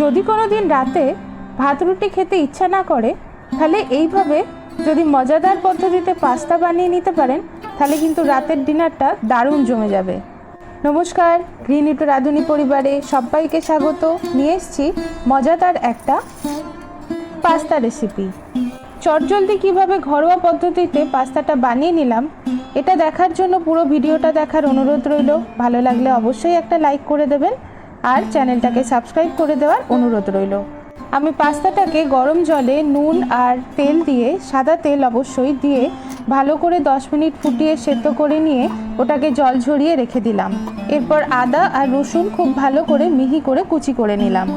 যদি কোনো দিন রাতে ভাত রুটি খেতে ইচ্ছা না করে, তাহলে এইভাবে যদি মজাদার পদ্ধতিতে পাস্তা বানিয়ে নিতে পারেন, তাহলে কিন্তু রাতের ডিনারটা দারুণ জমে যাবে। নমস্কার, গ্রিন ইটু রাঁধুনি পরিবারে সবাইকে স্বাগত। নিয়ে এসেছি মজাদার একটা পাস্তা রেসিপি। চটজলদি কীভাবে ঘরোয়া পদ্ধতিতে পাস্তাটা বানিয়ে নিলাম, এটা দেখার জন্য পুরো ভিডিওটা দেখার অনুরোধ রইল। ভালো লাগলে অবশ্যই একটা লাইক করে দেবেন। আর চ্যানেলটাকে সাবস্ক্রাইব করে দেওয়ার অনুরোধ রইল। আমি পাস্তাটাকে গরম জলে নুন আর তেল দিয়ে, সাদা তেল অবশ্যই দিয়ে, ভালো করে 10 মিনিট ফুটিয়ে সেদ্ধ করে নিয়ে ওটাকে জল ঝরিয়ে রেখে দিলাম। এরপর আদা আর রসুন খুব ভালো করে মিহি করে কুচি করে নিলাম।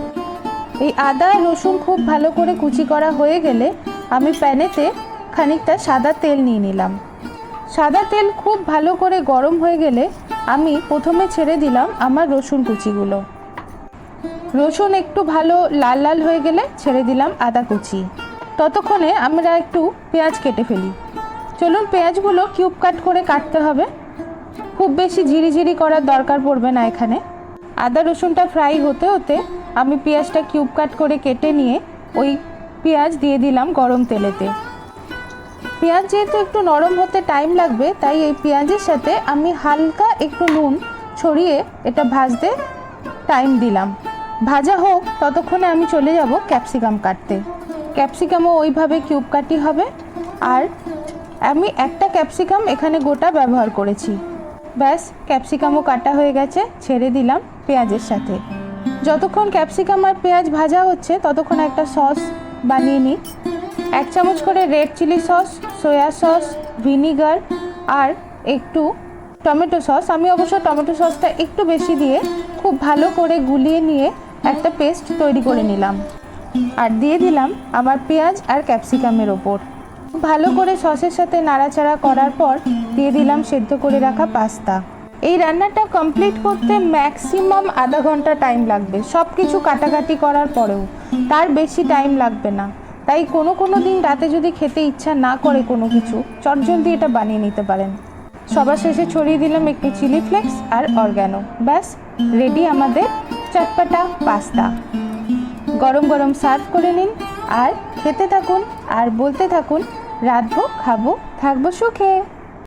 এই আদা আর রসুন খুব ভালো করে কুচি করা হয়ে গেলে আমি প্যানেতে খানিকটা সাদা তেল নিয়ে নিলাম। সাদা তেল খুব ভালো করে গরম হয়ে গেলে আমি প্রথমে ছেড়ে দিলাম আমার রসুন কুচিগুলো। রসুন একটু ভালো লাল লাল হয়ে গেলে ছেড়ে দিলাম আদা কুচি। ততক্ষণে আমরা একটু পেঁয়াজ কেটে ফেলি। চলুন পেঁয়াজগুলো কিউব কাট করে কাটতে হবে। খুব বেশি ঝিরিঝিরি করার দরকার পড়বে না এখানে। আদা রসুনটা ফ্রাই হতে হতে আমি পেঁয়াজটা কিউব কাট করে কেটে নিয়ে ওই পেঁয়াজ দিয়ে দিলাম গরম তেলেতে। পেঁয়াজ যেহেতু একটু নরম হতে টাইম লাগবে, তাই এই পেঁয়াজের সাথে আমি হালকা একটু নুন ছড়িয়ে এটা ভাজতে টাইম দিলাম। ভাজা হোক, ততক্ষণে আমি চলে যাব ক্যাপসিকাম কাটতে। ক্যাপসিকামও ওইভাবে কিউব কাটি হবে। আর আমি একটা ক্যাপসিকাম এখানে গোটা ব্যবহার করেছি। ব্যাস, ক্যাপসিকামও কাটা হয়ে গেছে, ছেড়ে দিলাম পেঁয়াজের সাথে। যতক্ষণ ক্যাপসিকাম আর পেঁয়াজ ভাজা হচ্ছে, ততক্ষণ একটা সস বানিয়ে নিই। এক চামচ করে red chilli sauce, soya sauce, vinegar আর একটু টমেটো সস। আমি অবশ্য টমেটো সসটা একটু বেশি দিয়ে খুব ভালো করে গুলিয়ে নিয়ে একটা পেস্ট তৈরি করে নিলাম। আর দিয়ে দিলাম আমার পেঁয়াজ আর ক্যাপসিকামের ওপর। ভালো করে সসের সাথে নাড়াচাড়া করার পর দিয়ে দিলাম সেদ্ধ করে রাখা পাস্তা। এই রান্নাটা কমপ্লিট করতে ম্যাক্সিমাম আধা ঘণ্টা টাইম লাগবে। সব কিছু কাটাকাটি করার পরেও। তার বেশি টাইম লাগবে না। তাই কোনো কোনো দিন রাতে যদি খেতে ইচ্ছা না করে কোনো কিছু, চটজলদি এটা বানিয়ে নিতে পারেন। সবার শেষে ছড়িয়ে দিলাম একটু চিলি ফ্লেক্স আর অর্গ্যানো। ব্যাস রেডি আমাদের চটপাটা পাস্তা। গরম গরম সার্ভ করে নিন আর খেতে থাকুন আর বলতে থাকুন, রাঁধবো, খাব, থাকব সুখে।